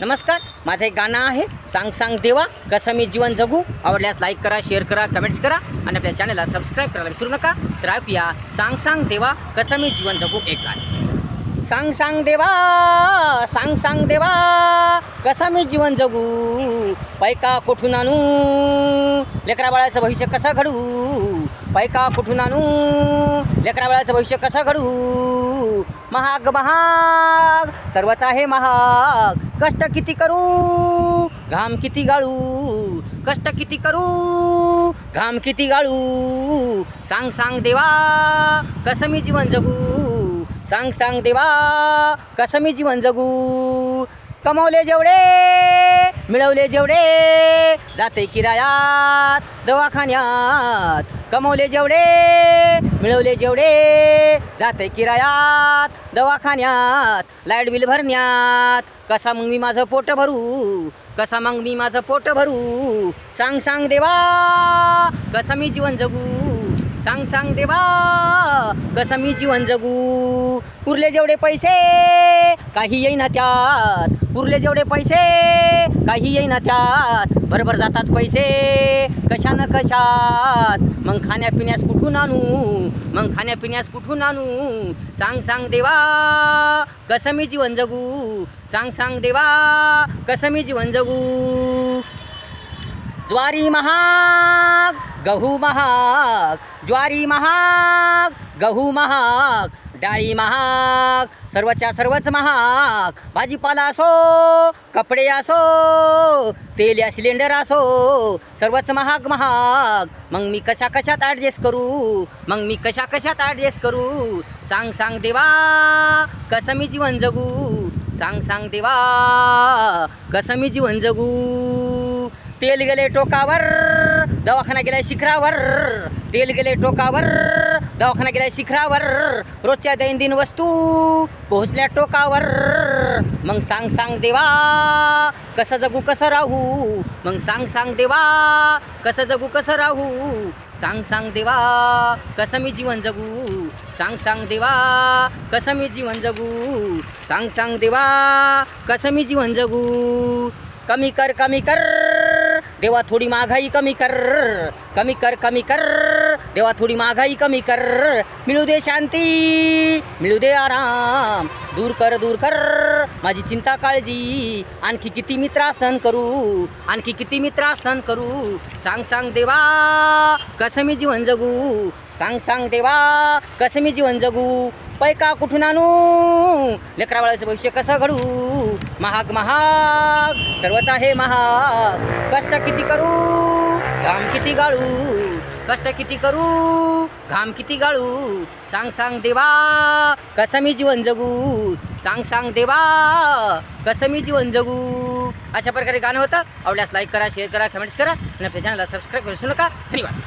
नमस्कार माझं एक गाणं आहे सांग सांग देवा कसं मी जीवन जगू? आवडल्यास लाईक करा शेअर करा कमेंट्स करा आणि आपल्या चॅनलला सबस्क्राईब करायला विसरू नका. तर ऐकूया सांग सांग देवा कसं मी जीवन जगू? एक गाणं. सांग सांग देवा सांग सांग देवा कसं मी जीवन जगू? पैका कुठून आणू? लेकरा बाळाचं भविष्य कसं घडू? पैका कुठून आणू? लेकरा वेळाचं भविष्य कसं घडू? महाग महाग सर्वच आहे महाग. कष्ट किती करू? घाम किती गाळू? कष्ट किती करू? घाम किती गाळू? सांग सांग देवा कसं मी जीवन जगू? सांग सांग देवा कसं मी जीवन जगू? कमवले जेवढे मिळवले जेवढे जाते किरायात दवाखान्यात. कमवले जेवढे मिळवले जेवढे. जाते किरायात दवाखान्यात. लाइट बिल भरण्यात. कसा मग मी माझं पोट भरू? कसा मग मी माझं पोट भरू? सांग सांग देवा कसं मी जीवन जगू? सांग सांग देवा कसं मी जीवन जगू? उरले जेवढे पैसे काही येईना त्यात. उरले जेवढे पैसे काही येईना त्यात. बरोबर जातात पैसे. कशानं कशात? मग खाण्यापिण्यास कुठून आणू? मग खाण्यापिण्यास कुठून आणू? सांग सांग देवा कसं मी जीवन जगू? सांग सांग देवा कसं मी जीवन जगू? ज्वारी महाग गहू महाग. ज्वारी महाग गहू महाग. डाळी महाग सर्वच्या सर्वच महाग. भाजीपाला असो कपडे असो तेल या सिलेंडर असो सर्वच महाग महाग. मग मी कशा कशात ॲडजस्ट करू? मग मी कशा कशात ॲडजस्ट करू? सांग सांग देवा कसं मी जीवन जगू? सांग सांग देवा कसं मी जीवन जगू? तेल गेले टोकावर दवाखाना गेलाय शिखरावर तेल गेले टोकावर दवाखाना गेलाय शिखरावर रोजच्या दैनंदिन वस्तू पोहोचल्या टोकावर. मग सांग सांग देवा कसं जगू कसं राहू? मग सांग सांग देवा कसं जगू कसं राहू? सांग सांग देवा कसं मी जीवन जगू? सांग सांग देवा कसं मी जीवन जगू? सांग सांग देवा कसं मी जीवन जगू? कमी कर कमी कर देवा थोडी महागाई कमी कर कमी कर कमी कर. देवा थोडी महागाई कमी कर. मिळू दे शांती मिळू दे आराम. दूर कर दूर कर. माझी चिंता काळजी आणखी किती मी त्रासन करू? आणखी किती मी त्रासन करू? सांग सांग देवा कसं मी जीवन जगू? सांग सांग देवा कसं मी जीवन जगू? पैका कुठून आणू? लेकरावाळ्याचं भविष्य कसं घडू? महाग महाग सर्वच आहे महाग. कष्ट किती करू? घाम किती गाळू? कष्ट किती करू? घाम किती गाळू? सांग सांग देवा कसं मी जीवन जगू? सांग सांग देवा कसं मी जीवन जगू? अशा प्रकारे गाणं होतं. आवडल्यास लाईक करा शेअर करा कमेंट्स करा. आणि आपल्या चॅनलला सबस्क्राईब करू नका. धन्यवाद.